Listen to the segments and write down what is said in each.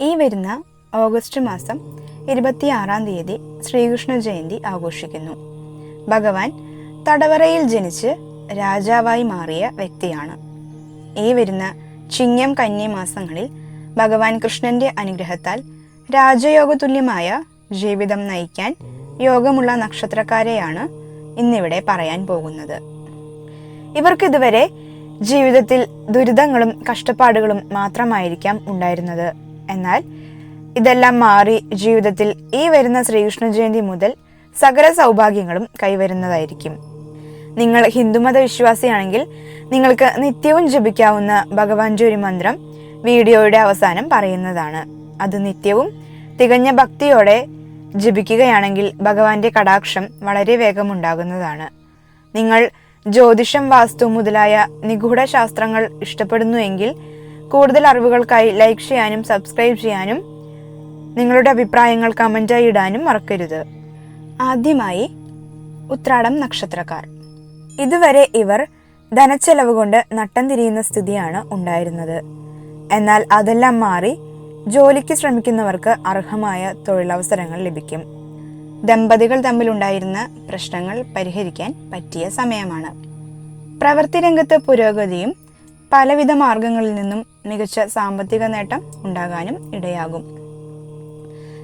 ഈ വരുന്ന ഓഗസ്റ്റ് മാസം ഇരുപത്തിയാറാം തീയതി ശ്രീകൃഷ്ണ ജയന്തി ആഘോഷിക്കുന്നു. ഭഗവാൻ തടവറയിൽ ജനിച്ച് രാജാവായി മാറിയ വ്യക്തിയാണ്. ഈ വരുന്ന ചിങ്ങം കന്നി മാസങ്ങളിൽ ഭഗവാൻ കൃഷ്ണന്റെ അനുഗ്രഹത്താൽ രാജയോഗതുല്യമായ ജീവിതം നയിക്കാൻ യോഗമുള്ള നക്ഷത്രക്കാരെയാണ് ഇന്നിവിടെ പറയാൻ പോകുന്നത്. ഇവർക്കിതുവരെ ജീവിതത്തിൽ ദുരിതങ്ങളും കഷ്ടപ്പാടുകളും മാത്രമായിരിക്കാം ഉണ്ടായിരുന്നത്. എന്നാൽ ഇതെല്ലാം മാറി ജീവിതത്തിൽ ഈ വരുന്ന ശ്രീകൃഷ്ണ ജയന്തി മുതൽ സകല സൗഭാഗ്യങ്ങളും കൈവരുന്നതായിരിക്കും. നിങ്ങൾ ഹിന്ദുമത വിശ്വാസിയാണെങ്കിൽ നിങ്ങൾക്ക് നിത്യവും ജപിക്കാവുന്ന ഭഗവാൻ ജോരി മന്ത്രം വീഡിയോയുടെ അവസാനം പറയുന്നതാണ്. അത് നിത്യവും തികഞ്ഞ ഭക്തിയോടെ ജപിക്കുകയാണെങ്കിൽ ഭഗവാന്റെ കടാക്ഷം വളരെ വേഗമുണ്ടാകുന്നതാണ്. നിങ്ങൾ ജ്യോതിഷം വാസ്തു മുതലായ നിഗൂഢ ശാസ്ത്രങ്ങൾ ഇഷ്ടപ്പെടുന്നുവെങ്കിൽ കൂടുതൽ അറിവുകൾക്കായി ലൈക്ക് ചെയ്യാനും സബ്സ്ക്രൈബ് ചെയ്യാനും നിങ്ങളുടെ അഭിപ്രായങ്ങൾ കമന്റായി ഇടാനും മറക്കരുത്. ആദ്യമായി ഉത്രാടം നക്ഷത്രക്കാർ. ഇതുവരെ ഇവർ ധനച്ചെലവ് കൊണ്ട് നട്ടം തിരിയുന്ന സ്ഥിതിയാണ് ഉണ്ടായിരുന്നത്. എന്നാൽ അതെല്ലാം മാറി ജോലിക്ക് ശ്രമിക്കുന്നവർക്ക് അർഹമായ തൊഴിലവസരങ്ങൾ ലഭിക്കും. ദമ്പതികൾ തമ്മിലുണ്ടായിരുന്ന പ്രശ്നങ്ങൾ പരിഹരിക്കാൻ പറ്റിയ സമയമാണ്. പ്രവൃത്തി രംഗത്ത് പുരോഗതിയും പലവിധ മാർഗങ്ങളിൽ നിന്നും മികച്ച സാമ്പത്തിക നേട്ടം ഉണ്ടാകാനും ഇടയാകും.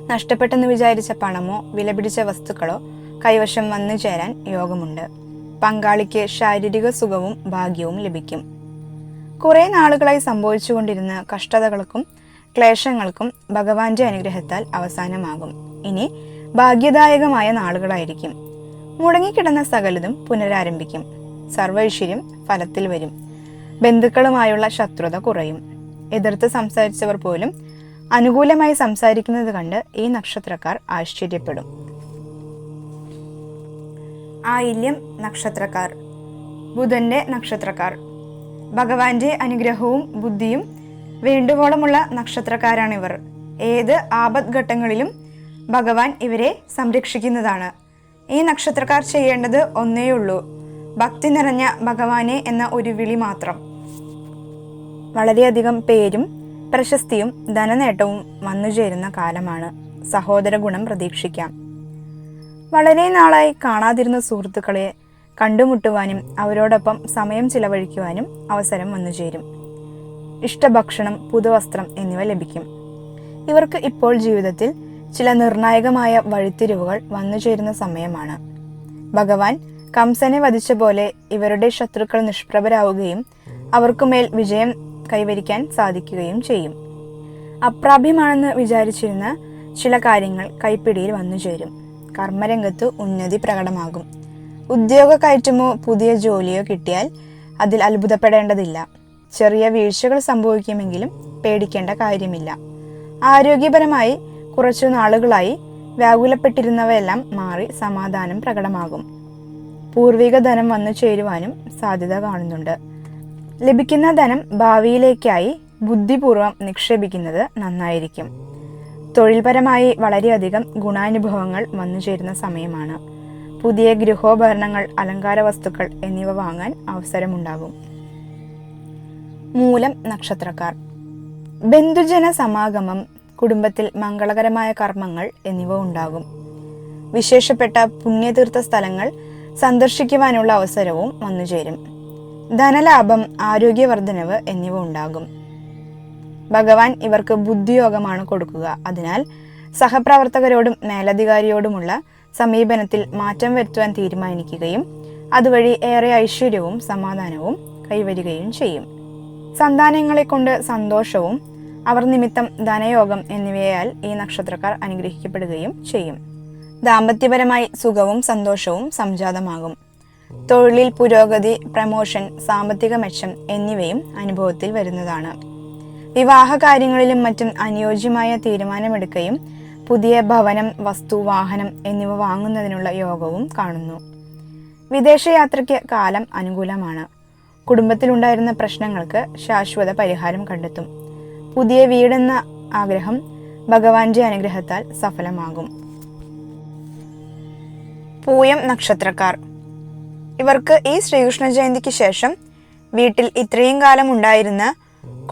നഷ്ടപ്പെട്ടെന്ന് വിചാരിച്ച പണമോ വിലപിടിച്ച വസ്തുക്കളോ കൈവശം വന്നു ചേരാൻ യോഗമുണ്ട്. പങ്കാളിക്ക് ശാരീരിക സുഖവും ഭാഗ്യവും ലഭിക്കും. കുറെ നാളുകളായി സംഭവിച്ചുകൊണ്ടിരുന്ന കഷ്ടതകൾക്കും ക്ലേശങ്ങൾക്കും ഭഗവാന്റെ അനുഗ്രഹത്താൽ അവസാനമാകും. ഇനി ഭാഗ്യദായകമായ നാളുകളായിരിക്കും. മുടങ്ങിക്കിടന്ന സകലതും പുനരാരംഭിക്കും. സർവൈശ്വര്യം ഫലത്തിൽ വരും. ബന്ധുക്കളുമായുള്ള ശത്രുത കുറയും. എതിർത്ത് സംസാരിച്ചവർ പോലും അനുകൂലമായി സംസാരിക്കുന്നത് കണ്ട് ഈ നക്ഷത്രക്കാർ ആശ്ചര്യപ്പെടും. ആയില്യം നക്ഷത്രക്കാർ. ബുധന്റെ നക്ഷത്രക്കാർ. ഭഗവാന്റെ അനുഗ്രഹവും ബുദ്ധിയും വേണ്ടുവോളമുള്ള നക്ഷത്രക്കാരാണിവർ. ഏത് ആപദ്ഘട്ടങ്ങളിലും ഭഗവാൻ ഇവരെ സംരക്ഷിക്കുന്നതാണ്. ഈ നക്ഷത്രക്കാർ ചെയ്യേണ്ടത് ഒന്നേയുള്ളൂ. ഭക്തി നിറഞ്ഞ ഭഗവാനെ എന്ന ഒരു വിളി മാത്രം. വളരെയധികം പേരും പ്രശസ്തിയും ധനനേട്ടവും വന്നുചേരുന്ന കാലമാണ്. സഹോദര ഗുണം പ്രതീക്ഷിക്കാം. വളരെ നാളായി കാണാതിരുന്ന സുഹൃത്തുക്കളെ കണ്ടുമുട്ടുവാനും അവരോടൊപ്പം സമയം ചിലവഴിക്കുവാനും അവസരം വന്നുചേരും ഇഷ്ടഭക്ഷണം പുതുവസ്ത്രം എന്നിവ ലഭിക്കും. ഇവർക്ക് ഇപ്പോൾ ജീവിതത്തിൽ ചില നിർണായകമായ വഴിത്തിരിവുകൾ വന്നുചേരുന്ന സമയമാണ്. ഭഗവാൻ കംസനെ വധിച്ച പോലെ ഇവരുടെ ശത്രുക്കൾ നിഷ്പ്രഭരാവുകയും അവർക്കുമേൽ വിജയം കൈവരിക്കാൻ സാധിക്കുകയും ചെയ്യും. അപ്രാപ്യമാണെന്ന് വിചാരിച്ചിരുന്ന ചില കാര്യങ്ങൾ കൈപ്പിടിയിൽ വന്നു ചേരും. കർമ്മരംഗത്ത് ഉന്നതി പ്രകടമാകും. ഉദ്യോഗ കയറ്റമോ പുതിയ ജോലിയോ കിട്ടിയാൽ അതിൽ അത്ഭുതപ്പെടേണ്ടതില്ല. ചെറിയ വീഴ്ചകൾ സംഭവിക്കുമെങ്കിലും പേടിക്കേണ്ട കാര്യമില്ല. ആരോഗ്യപരമായി കുറച്ചു നാളുകളായി വ്യാകുലപ്പെട്ടിരുന്നവയെല്ലാം മാറി സമാധാനം പ്രകടമാകും. പൂർവിക ധനം വന്നു ചേരുവാനും സാധ്യത കാണുന്നുണ്ട്. ലഭിക്കുന്ന ധനം ഭാവിയിലേക്കായി ബുദ്ധിപൂർവം നിക്ഷേപിക്കുന്നത് നന്നായിരിക്കും. തൊഴിൽപരമായി വളരെയധികം ഗുണാനുഭവങ്ങൾ വന്നു ചേരുന്ന സമയമാണ്. പുതിയ ഗൃഹോപകരണങ്ങൾ അലങ്കാര വസ്തുക്കൾ എന്നിവ വാങ്ങാൻ അവസരമുണ്ടാകും. മൂലം നക്ഷത്രക്കാർ. ബന്ധുജന സമാഗമം കുടുംബത്തിൽ മംഗളകരമായ കർമ്മങ്ങൾ എന്നിവ ഉണ്ടാകും. വിശേഷപ്പെട്ട പുണ്യതീർത്ഥ സ്ഥലങ്ങൾ സന്ദർശിക്കുവാനുള്ള അവസരവും വന്നുചേരും ധനലാഭം ആരോഗ്യവർദ്ധനവ് എന്നിവ ഉണ്ടാകും. ഭഗവാൻ ഇവർക്ക് ബുദ്ധിയോഗമാണ് കൊടുക്കുക. അതിനാൽ സഹപ്രവർത്തകരോടും മേലധികാരിയോടുമുള്ള സമീപനത്തിൽ മാറ്റം വരുത്തുവാൻ തീരുമാനിക്കുകയും അതുവഴി ഏറെ ഐശ്വര്യവും സമാധാനവും കൈവരികയും ചെയ്യും. സന്താനങ്ങളെ കൊണ്ട് സന്തോഷവും അവർ നിമിത്തം ധനയോഗം എന്നിവയാൽ ഈ നക്ഷത്രക്കാർ അനുഗ്രഹിക്കപ്പെടുകയും ചെയ്യും. ദാമ്പത്യപരമായി സുഖവും സന്തോഷവും സംജാതമാകും. തൊഴിലിൽ പുരോഗതി പ്രമോഷൻ സാമ്പത്തിക മെച്ചം എന്നിവയും അനുഭവത്തിൽ വരുന്നതാണ്. വിവാഹ കാര്യങ്ങളിലും മറ്റും അനുയോജ്യമായ തീരുമാനമെടുക്കുകയും പുതിയ ഭവനം വസ്തു വാഹനം എന്നിവ വാങ്ങുന്നതിനുള്ള യോഗവും കാണുന്നു. വിദേശയാത്രയ്ക്ക് കാലം അനുകൂലമാണ്. കുടുംബത്തിലുണ്ടായിരുന്ന പ്രശ്നങ്ങൾക്ക് ശാശ്വത പരിഹാരം കണ്ടെത്തും. പുതിയ വീടെന്ന ആഗ്രഹം ഭഗവാന്റെ അനുഗ്രഹത്താൽ സഫലമാകും. പൂയം നക്ഷത്രക്കാർ ഇവർക്ക് ഈ ശ്രീകൃഷ്ണ ജയന്തിക്ക് ശേഷം വീട്ടിൽ ഇത്രയും കാലം ഉണ്ടായിരുന്ന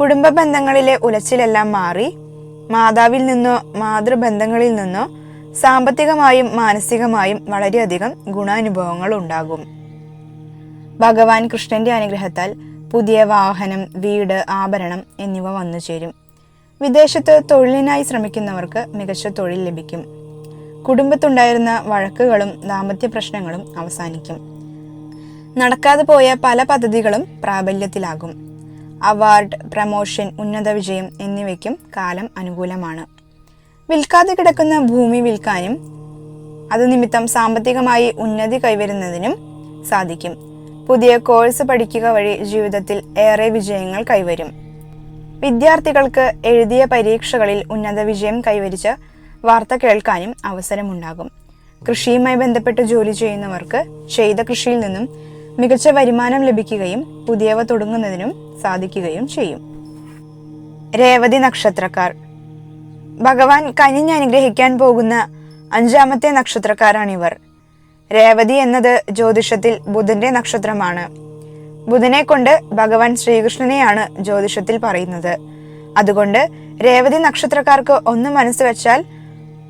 കുടുംബ ബന്ധങ്ങളിലെ ഉലച്ചിലെല്ലാം മാറി മാതാവിൽ നിന്നോ മാതൃബന്ധങ്ങളിൽ നിന്നോ സാമ്പത്തികമായും മാനസികമായും വളരെയധികം ഗുണാനുഭവങ്ങൾ ഉണ്ടാകും. ഭഗവാൻ കൃഷ്ണന്റെ അനുഗ്രഹത്താൽ പുതിയ വാഹനം വീട് ആഭരണം എന്നിവ വന്നു ചേരും. വിദേശത്ത് തൊഴിലിനായി ശ്രമിക്കുന്നവർക്ക് മികച്ച തൊഴിൽ ലഭിക്കും. കുടുംബത്തുണ്ടായിരുന്ന വഴക്കുകളും ദാമ്പത്യ പ്രശ്നങ്ങളും അവസാനിക്കും. നടക്കാതെ പോയ പല പദ്ധതികളും പ്രാബല്യത്തിലാകും. അവാർഡ് പ്രമോഷൻ ഉന്നത വിജയം എന്നിവയ്ക്കും കാലം അനുകൂലമാണ്. വിൽക്കാതെ കിടക്കുന്ന ഭൂമി വിൽക്കാനും അത് നിമിത്തം സാമ്പത്തികമായി ഉന്നതി കൈവരുന്നതിനും സാധിക്കും. പുതിയ കോഴ്സ് പഠിക്കുക വഴി ജീവിതത്തിൽ ഏറെ വിജയങ്ങൾ കൈവരും. വിദ്യാർത്ഥികൾക്ക് എഴുതിയ പരീക്ഷകളിൽ ഉന്നത വിജയം കൈവരിച്ച് വാർത്ത കേൾക്കാനും അവസരമുണ്ടാകും. കൃഷിയുമായി ബന്ധപ്പെട്ട് ജോലി ചെയ്യുന്നവർക്ക് ചെയ്ത കൃഷിയിൽ നിന്നും മികച്ച വരുമാനം ലഭിക്കുകയും പുതിയവ തുടങ്ങുന്നതിനും സാധിക്കുകയും ചെയ്യും. രേവതി നക്ഷത്രക്കാർ. ഭഗവാൻ കനിഞ്ഞ് അനുഗ്രഹിക്കാൻ പോകുന്ന അഞ്ചാമത്തെ നക്ഷത്രക്കാരാണിവർ. രേവതി എന്നത് ജ്യോതിഷത്തിൽ ബുധന്റെ നക്ഷത്രമാണ്. ബുധനെ കൊണ്ട് ഭഗവാൻ ശ്രീകൃഷ്ണനെയാണ് ജ്യോതിഷത്തിൽ പറയുന്നത്. അതുകൊണ്ട് രേവതി നക്ഷത്രക്കാർക്ക് ഒന്ന് മനസ്സ് വെച്ചാൽ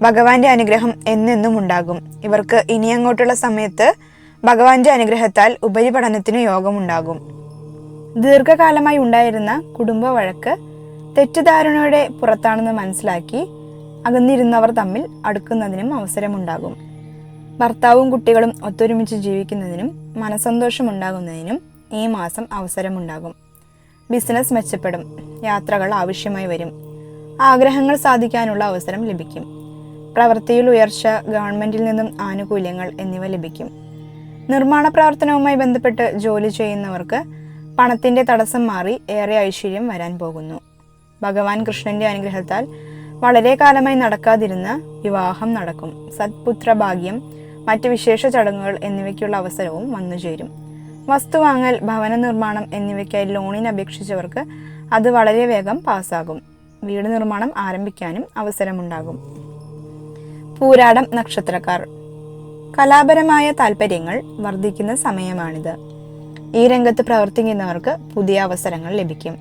ഭഗവാന്റെ അനുഗ്രഹം എന്നെന്നും ഉണ്ടാകും. ഇവർക്ക് ഇനി അങ്ങോട്ടുള്ള സമയത്ത് ഭഗവാന്റെ അനുഗ്രഹത്താൽ ഉപരിപഠനത്തിന് യോഗമുണ്ടാകും. ദീർഘകാലമായി ഉണ്ടായിരുന്ന കുടുംബ വഴക്ക് തെറ്റിദ്ധാരണയുടെ പുറത്താണെന്ന് മനസ്സിലാക്കി അകന്നിരുന്നവർ തമ്മിൽ അടുക്കുന്നതിനും അവസരമുണ്ടാകും. ഭർത്താവും കുട്ടികളും ഒത്തൊരുമിച്ച് ജീവിക്കുന്നതിനും മനസന്തോഷമുണ്ടാകുന്നതിനും ഈ മാസം അവസരമുണ്ടാകും. ബിസിനസ് മെച്ചപ്പെടും. യാത്രകൾ ആവശ്യമായി വരും. ആഗ്രഹങ്ങൾ സാധിക്കാനുള്ള അവസരം ലഭിക്കും. പ്രവൃത്തിയിൽ ഉയർച്ച ഗവൺമെന്റിൽ നിന്നും ആനുകൂല്യങ്ങൾ എന്നിവ ലഭിക്കും. നിർമ്മാണ പ്രവർത്തനവുമായി ബന്ധപ്പെട്ട് ജോലി ചെയ്യുന്നവർക്ക് പണത്തിന്റെ തടസ്സം മാറി ഏറെ ഐശ്വര്യം വരാൻ പോകുന്നു. ഭഗവാൻ കൃഷ്ണന്റെ അനുഗ്രഹത്താൽ വളരെ കാലമായി നടക്കാതിരുന്ന വിവാഹം നടക്കും. സത്പുത്ര ഭാഗ്യം മറ്റ് വിശേഷ ചടങ്ങുകൾ എന്നിവയ്ക്കുള്ള അവസരവും വന്നുചേരും വസ്തു വാങ്ങൽ ഭവന നിർമ്മാണം എന്നിവയ്ക്കായി ലോണിന് അപേക്ഷിച്ചവർക്ക് അത് വളരെ വേഗം പാസ്സാകും വീട് നിർമ്മാണം ആരംഭിക്കാനും അവസരമുണ്ടാകും. പൂരാടം നക്ഷത്രക്കാർ. കലാപരമായ താല്പര്യങ്ങൾ വർദ്ധിക്കുന്ന സമയമാണിത്. ഈ രംഗത്ത് പ്രവർത്തിക്കുന്നവർക്ക് പുതിയ അവസരങ്ങൾ ലഭിക്കും.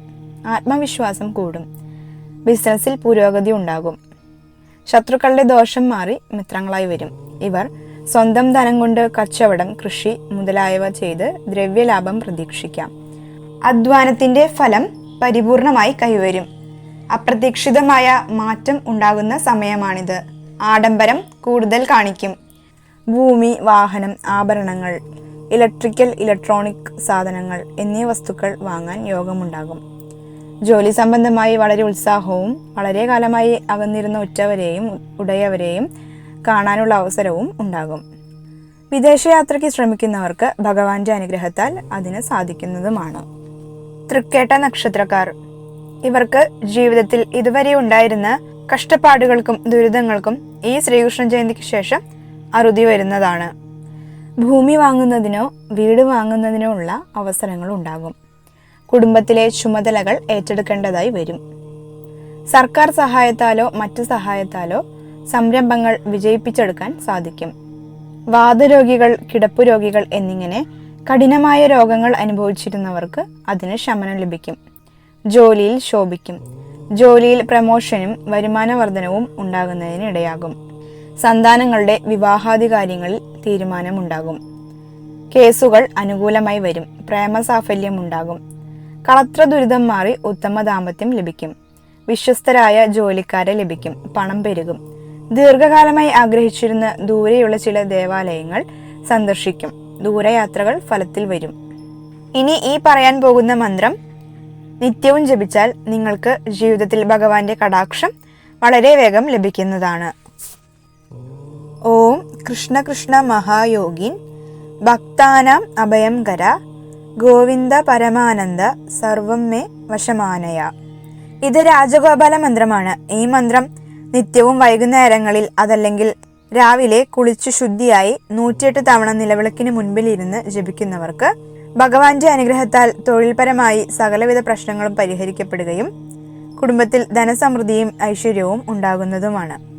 ആത്മവിശ്വാസം കൂടും. ബിസിനസ്സിൽ പുരോഗതി ഉണ്ടാകും. ശത്രുക്കളുടെ ദോഷം മാറി മിത്രങ്ങളായി വരും. ഇവർ സ്വന്തം ധനം കൊണ്ട് കച്ചവടം കൃഷി മുതലായവ ചെയ്ത് ദ്രവ്യലാഭം പ്രതീക്ഷിക്കാം. അധ്വാനത്തിന്റെ ഫലം പരിപൂർണമായി കൈവരും. അപ്രതീക്ഷിതമായ മാറ്റം ഉണ്ടാകുന്ന സമയമാണിത്. ആഡംബരം കൂടുതൽ കാണിക്കും. ഭൂമി വാഹനം ആഭരണങ്ങൾ ഇലക്ട്രിക്കൽ ഇലക്ട്രോണിക് സാധനങ്ങൾ എന്നീ വസ്തുക്കൾ വാങ്ങാൻ യോഗമുണ്ടാകും. ജോലി സംബന്ധമായി വളരെ ഉത്സാഹവും വളരെ കാലമായി അകന്നിരുന്ന ഉറ്റവരെയും ഉടയവരെയും കാണാനുള്ള അവസരവും ഉണ്ടാകും. വിദേശയാത്രയ്ക്ക് ശ്രമിക്കുന്നവർക്ക് ഭഗവാന്റെ അനുഗ്രഹത്താൽ അതിന് സാധിക്കുന്നതുമാണ്. തൃക്കേട്ട നക്ഷത്രക്കാർ. ഇവർക്ക് ജീവിതത്തിൽ ഇതുവരെ ഉണ്ടായിരുന്ന കഷ്ടപ്പാടുകൾക്കും ദുരിതങ്ങൾക്കും ഈ ശ്രീകൃഷ്ണ ജയന്തിക്ക് ശേഷം അറുതി വരുന്നതാണ്. ഭൂമി വാങ്ങുന്നതിനോ വീട് വാങ്ങുന്നതിനോ ഉള്ള അവസരങ്ങൾ ഉണ്ടാകും. കുടുംബത്തിലെ ചുമതലകൾ ഏറ്റെടുക്കേണ്ടതായി വരും. സർക്കാർ സഹായത്താലോ മറ്റു സഹായത്താലോ സംരംഭങ്ങൾ വിജയിപ്പിച്ചെടുക്കാൻ സാധിക്കും. വാദരോഗികൾ കിടപ്പു രോഗികൾ എന്നിങ്ങനെ കഠിനമായ രോഗങ്ങൾ അനുഭവിച്ചിരുന്നവർക്ക് അതിന് ശമനം ലഭിക്കും. ജോലിയിൽ ശോഭിക്കും. ജോലിയിൽ പ്രമോഷനും വരുമാന വർധനവും ഉണ്ടാകുന്നതിന് ഇടയാകും സന്താനങ്ങളുടെ വിവാഹാദി കാര്യങ്ങളിൽ തീരുമാനമുണ്ടാകും. കേസുകൾ അനുകൂലമായി വരും. പ്രേമസാഫല്യം ഉണ്ടാകും കളത്ര ദുരിതം മാറി ഉത്തമ ദാമ്പത്യം ലഭിക്കും. വിശ്വസ്തരായ ജോലിക്കാരെ ലഭിക്കും. പണം പെരുകും. ദീർഘകാലമായി ആഗ്രഹിച്ചിരുന്ന ദൂരെയുള്ള ചില ദേവാലയങ്ങൾ സന്ദർശിക്കും. ദൂരയാത്രകൾ ഫലത്തിൽ വരും. ഇനി ഈ പറയാൻ പോകുന്ന മന്ത്രം നിത്യവും ജപിച്ചാൽ നിങ്ങൾക്ക് ജീവിതത്തിൽ ഭഗവാന്റെ കടാക്ഷം വളരെ വേഗം ലഭിക്കുന്നതാണ്. ഓം കൃഷ്ണ കൃഷ്ണ മഹായോഗിൻ ഭക്താനാം അഭയം കര ഗോവിന്ദ പരമാനന്ദ സർവം മേ വശമാനയ. ഇത് രാജഗോപാല മന്ത്രമാണ്. ഈ മന്ത്രം നിത്യവും വൈകുന്നേരങ്ങളിൽ അതല്ലെങ്കിൽ രാവിലെ കുളിച്ചു ശുദ്ധിയായി നൂറ്റിയെട്ട് തവണ നിലവിളക്കിന് മുൻപിൽ ഇരുന്ന് ജപിക്കുന്നവർക്ക് ഭഗവാന്റെ അനുഗ്രഹത്താൽ തൊഴിൽപരമായി സകലവിധ പ്രശ്നങ്ങളും പരിഹരിക്കപ്പെടുകയും കുടുംബത്തിൽ ധനസമൃദ്ധിയും ഐശ്വര്യവും ഉണ്ടാകുന്നതുമാണ്.